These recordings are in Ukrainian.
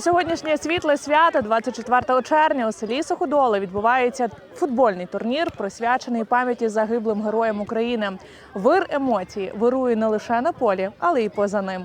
Сьогоднішнє світле свято 24 червня у селі Суходоли відбувається футбольний турнір, присвячений пам'яті загиблим героям України. Вир емоцій вирує не лише на полі, але й поза ним.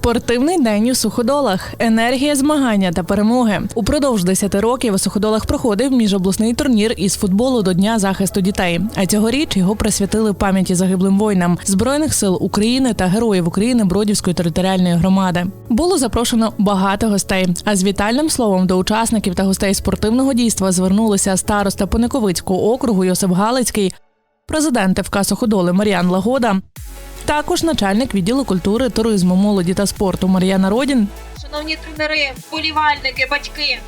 Спортивний день у суходолах, енергія змагання та перемоги. Упродовж 10 років у суходолах проходив міжобласний турнір із футболу до Дня захисту дітей. А цьогоріч його присвятили пам'яті загиблим воїнам збройних сил України та героїв України Бродівської територіальної громади. Було запрошено багато гостей. А з вітальним словом до учасників та гостей спортивного дійства звернулися староста Пониковицького округу Йосип Галицький, президент ФК Суходоли Мар'ян Лагода. Також начальник відділу культури, туризму, молоді та спорту Мар'яна Родін Шановні тренери, вболівальники, батьки,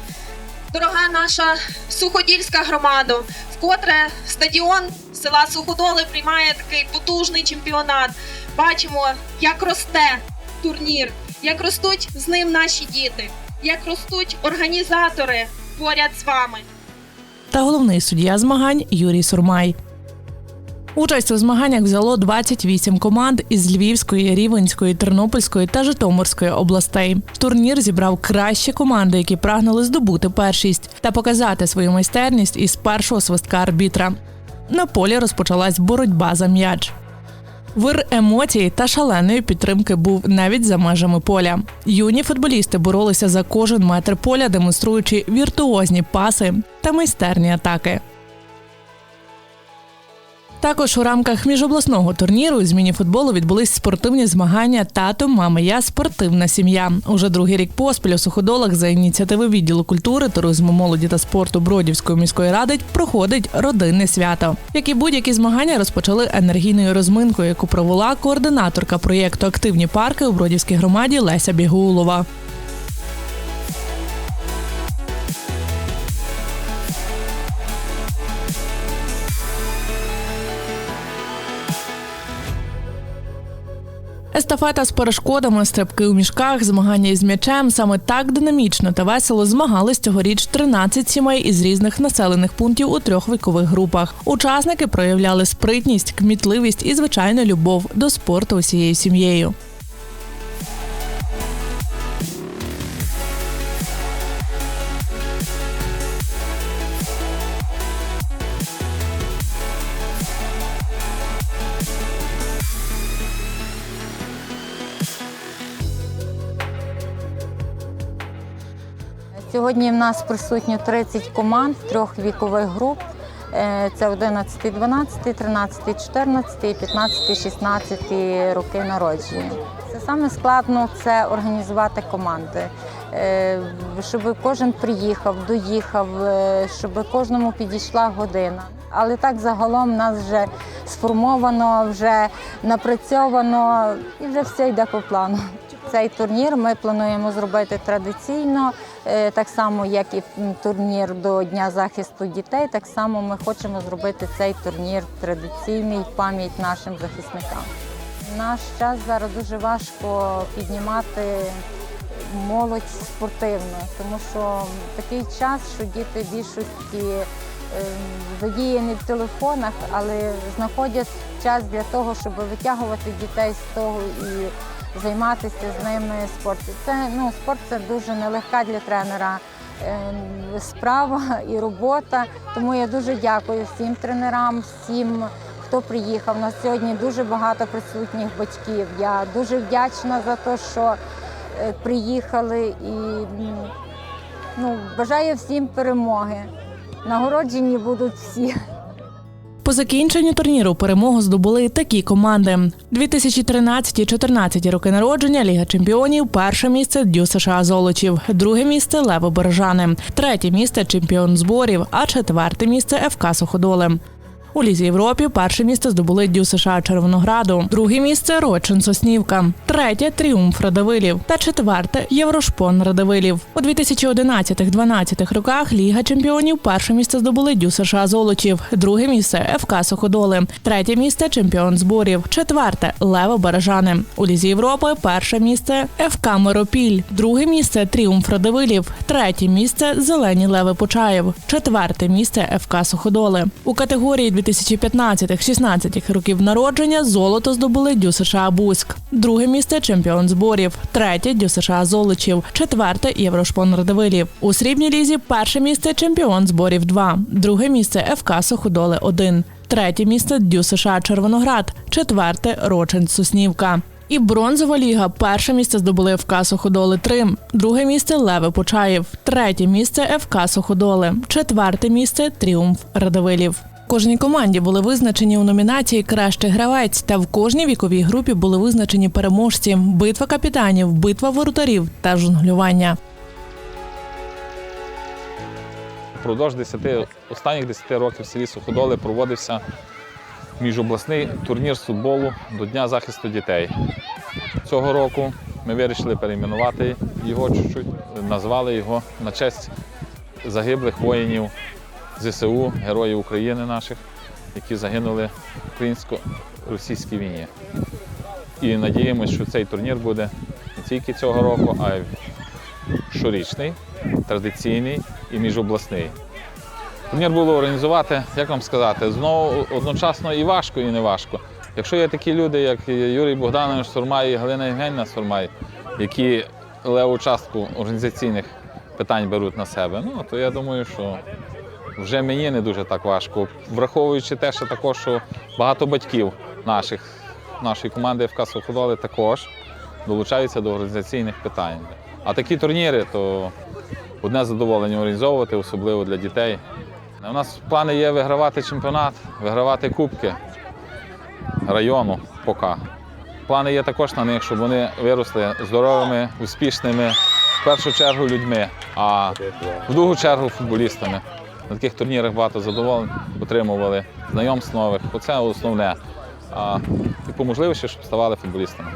дорога наша суходільська громада, вкотре стадіон села Суходоли приймає такий потужний чемпіонат. Бачимо, як росте турнір, як ростуть з ним наші діти, як ростуть організатори поряд з вами. та головний суддя змагань Юрій Сурмай. Участь у змаганнях взяло 28 команд із Львівської, Рівенської, Тернопільської та Житомирської областей. Турнір зібрав кращі команди, які прагнули здобути першість та показати свою майстерність із першого свистка арбітра. На полі розпочалась боротьба за м'яч. Вир емоцій та шаленої підтримки був навіть за межами поля. Юні футболісти боролися за кожен метр поля, демонструючи віртуозні паси та майстерні атаки. Також у рамках міжобласного турніру з міні-футболу відбулись спортивні змагання Тато, мама, я спортивна сім'я. Уже другий рік поспіль у суходолах за ініціативи відділу культури, туризму, молоді та спорту Бродівської міської ради проходить родинне свято. Як і будь-які змагання розпочали енергійною розминкою, яку провела координаторка проєкту Активні парки у Бродівській громаді Леся Бігулова. Естафета з перешкодами, стрибки у мішках, змагання із м'ячем саме так динамічно та весело змагались цьогоріч 13 сімей із різних населених пунктів у трьох вікових групах. Учасники проявляли спритність, кмітливість і звичайно любов до спорту усією сім'єю. Нас присутньо 30 команд трьох вікових груп. Е, Це 11, 12, 13, 14 і 15, 16 роки народження. Це саме складно це організувати команди, Е, щоб кожен приїхав, доїхав, е, щоб кожному підійшла година. Але так загалом нас вже сформовано, вже напрацьовано і вже все йде по плану. Цей турнір ми плануємо зробити традиційно, так само як і турнір до Дня захисту дітей. Так само ми хочемо зробити цей турнір традиційний пам'ять нашим захисникам. Наш час зараз дуже важко піднімати молодь спортивно, тому що такий час, що діти більшості е, задіяні в телефонах, але знаходять час для того, щоб витягувати дітей з того і займатися з ними спортом. Це ну спорт це дуже нелегка для тренера. е, Справа і робота. Тому я дуже дякую всім тренерам, всім, хто приїхав. У нас сьогодні дуже багато присутніх батьків. Я дуже вдячна за те, що е, приїхали і ну, бажаю всім перемоги. Нагороджені будуть всі. По закінченню турніру перемогу здобули такі команди: 2013-14 роки народження Ліга Чемпіонів. Перше місце Дю США Золочів, друге місце Лево Бережани, третє місце чемпіон зборів, а четверте місце ФК Суходоли. У Лізі Європі перше місце здобули Дю США Червонограду, друге місце Рочин Соснівка, третє Тріумф Радивилів та четверте Єврошпон Радивилів. У 2011-12 роках Ліга Чемпіонів перше місце здобули Дю США Золочів, друге місце ФК Суходоли, третє місце чемпіон зборів, четверте Лево Бережани. У Лізі Європи перше місце ФК Миропіль, друге місце Тріумф Радивилів, третє місце Зелені Леви Почаєв, четверте місце ФК Суходоли. У категорії 2015-16 років народження золото здобули Дю США Бузьк. Друге місце чемпіон зборів, третє Дю США Золочів, четверте Єврошпон Радивилів. У срібній лізі перше місце чемпіон зборів 2, друге місце ФК Суходоли 1, третє місце Дю США Червоноград, четверте Рочен Соснівка. І бронзова ліга. Перше місце здобули ФК Суходоли 3, друге місце Леви Почаєв, третє місце ФК Суходоли, четверте місце Тріумф Радивилів. Кожній команді були визначені у номінації Кращий гравець, та в кожній віковій групі були визначені переможці: битва капітанів, битва воротарів та жонглювання. Впродовж 10, останніх 10 років в селі Суходоли проводився міжобласний турнір з футболу до Дня захисту дітей. Цього року ми вирішили перейменувати його чуть-чуть, назвали його на честь загиблих воїнів ЗСУ, героїв України наших, які загинули в українсько-російській війні. І надіємося, що цей турнір буде не тільки цього року, а й щорічний, традиційний і міжобласний. Турнір було організувати, як вам сказати, знову одночасно і важко, і не важко. Якщо є такі люди, як Юрій Богданович Сурмай і Галина Євгенівна Сурмай, які леву частку організаційних питань беруть на себе, ну то я думаю, що вже мені не дуже так важко. Враховуючи те, що також що багато батьків наших, нашої команди ФК Суходоли також долучаються до організаційних питань. А такі турніри, то одне задоволення організовувати, особливо для дітей. У нас плани є вигравати чемпіонат, вигравати кубки району поки. Плани є також на них, щоб вони виросли здоровими, успішними, в першу чергу людьми, а в другу чергу футболістами. На таких турнірах багато задоволень отримували, знайомств нових. Оце основне. А, і по можливості, щоб ставали футболістами.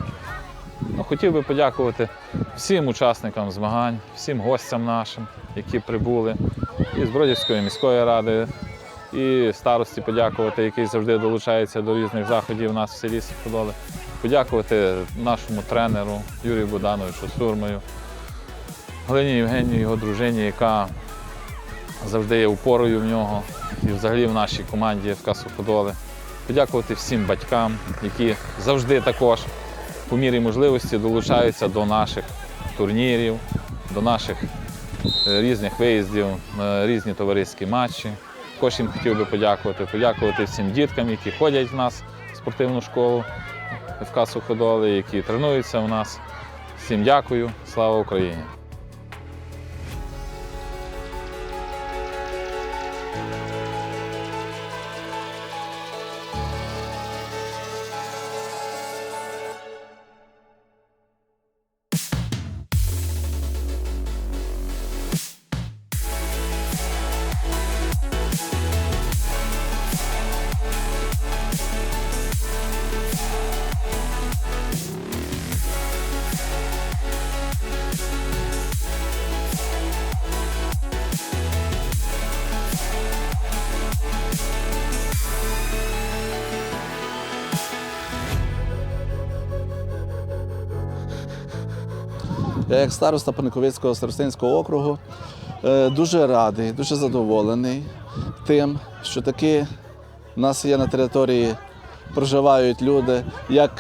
Ну, хотів би подякувати всім учасникам змагань, всім гостям нашим, які прибули, і з міської ради, і старості подякувати, який завжди долучається до різних заходів у нас в селі Суходоли. Подякувати нашому тренеру Юрію Богдановичу Сурмою, Галині Євгенію, його дружині, яка завжди є упорою в нього і взагалі в нашій команді ФК Суходоли. Подякувати всім батькам, які завжди також по мірі можливості долучаються до наших турнірів, до наших е, різних виїздів на різні товариські матчі. Також їм хотів би подякувати, подякувати всім діткам, які ходять в нас в спортивну школу ФК Суходоли, які тренуються у нас. Всім дякую, слава Україні! Я як староста Паниковицького старостинського округу е, дуже радий, дуже задоволений тим, що таки в нас є на території, проживають люди, як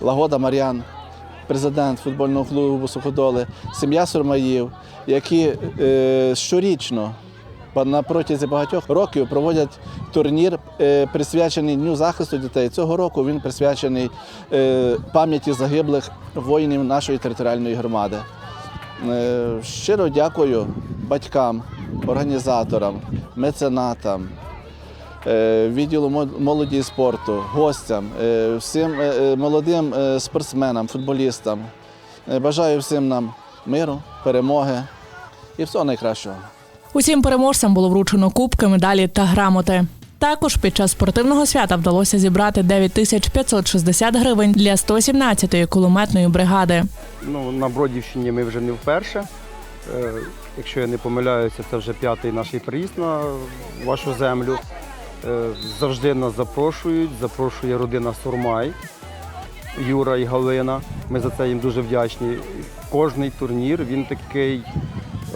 Лагода Мар'ян, президент футбольного клубу Суходоли, сім'я Сурмаїв, які е, щорічно на протязі багатьох років проводять турнір, е, присвячений Дню захисту дітей. Цього року він присвячений е, пам'яті загиблих воїнів нашої територіальної громади. Е, Щиро дякую батькам, організаторам, меценатам, е, відділу молоді і спорту, гостям, е, всім молодим спортсменам, футболістам. Бажаю всім нам миру, перемоги і всього найкращого. Усім переможцям було вручено кубки, медалі та грамоти. Також під час спортивного свята вдалося зібрати 9560 гривень для 117-ї кулеметної бригади. Ну, на Бродівщині ми вже не вперше. Е, Якщо я не помиляюся, це вже п'ятий наш приїзд на вашу землю. Е, Завжди нас запрошують, запрошує родина Сурмай, Юра і Галина. Ми за це їм дуже вдячні. Кожний турнір він такий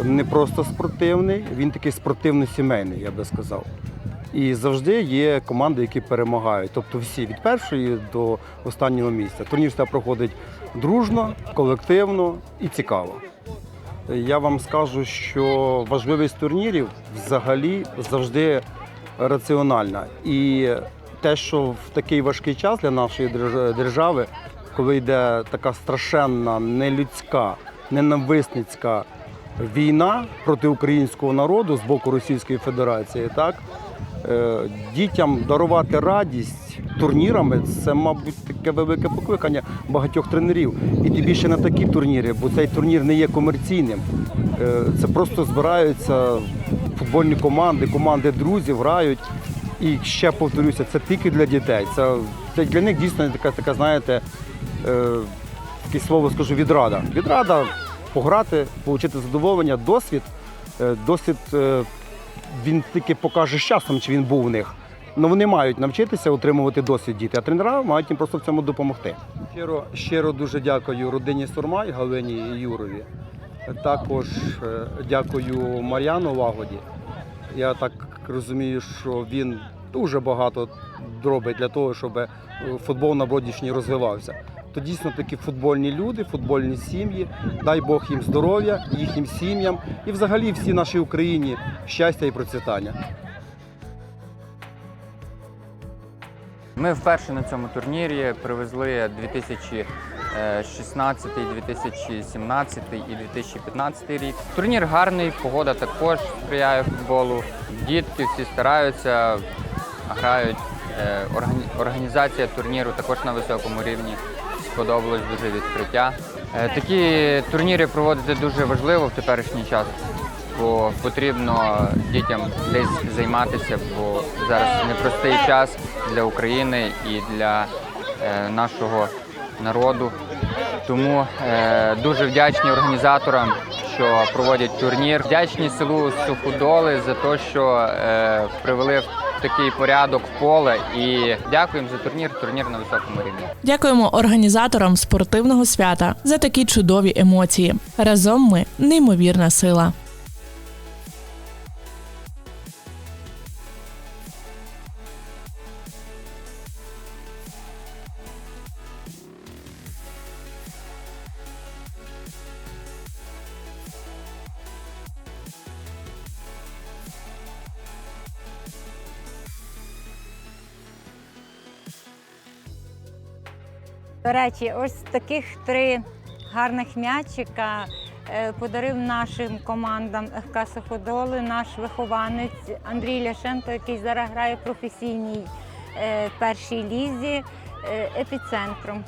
не просто спортивний, він такий спортивно-сімейний, я би сказав. І завжди є команди, які перемагають. Тобто всі від першої до останнього місця. Турнір проходить дружно, колективно і цікаво. Я вам скажу, що важливість турнірів взагалі завжди раціональна. І те, що в такий важкий час для нашої держави, коли йде така страшенна, нелюдська, ненависницька війна проти українського народу з боку Російської Федерації, так дітям дарувати радість турнірами це, мабуть, таке велике покликання багатьох тренерів. І тим більше на такі турніри, бо цей турнір не є комерційним. Е, Це просто збираються футбольні команди, команди друзів грають. І ще повторюся, це тільки для дітей. Це, це для них дійсно така, така знаєте, е, таке слово скажу відрада. Відрада пограти, отримати задоволення, досвід. Е, Досвід е, він тільки покаже з часом, чи він був у них. Ну вони мають навчитися отримувати досвід діти, а тренера мають їм просто в цьому допомогти. Щиро, щиро дуже дякую родині Сурмай, Галині і Юрові. Також е, дякую Мар'яну Лагоді. Я так розумію, що він дуже багато робить для того, щоб е, футбол на Бродівщині розвивався. То дійсно такі футбольні люди, футбольні сім'ї. Дай Бог їм здоров'я, їхнім сім'ям і взагалі всій нашій Україні щастя і процвітання. Ми вперше на цьому турнірі привезли 2016, 2017 і 2015 рік. Турнір гарний, погода також сприяє футболу. Дітки всі стараються, грають. Е, Організація турніру також на високому рівні. Сподобалось дуже відкриття. Е, Такі турніри проводити дуже важливо в теперішній час, бо потрібно дітям десь займатися, бо зараз непростий час для України і для е, нашого народу. Тому е, дуже вдячні організаторам, що проводять турнір. Вдячні селу Суходоли за те, що привели в такий порядок в поле. І дякуємо за турнір. Турнір на високому рівні. Дякуємо організаторам спортивного свята за такі чудові емоції. Разом ми неймовірна сила. До речі, ось таких три гарних м'ячика е, подарив нашим командам ФК Суходоли наш вихованець Андрій Ляшенко, який зараз грає в професійній е, першій лізі е, епіцентром.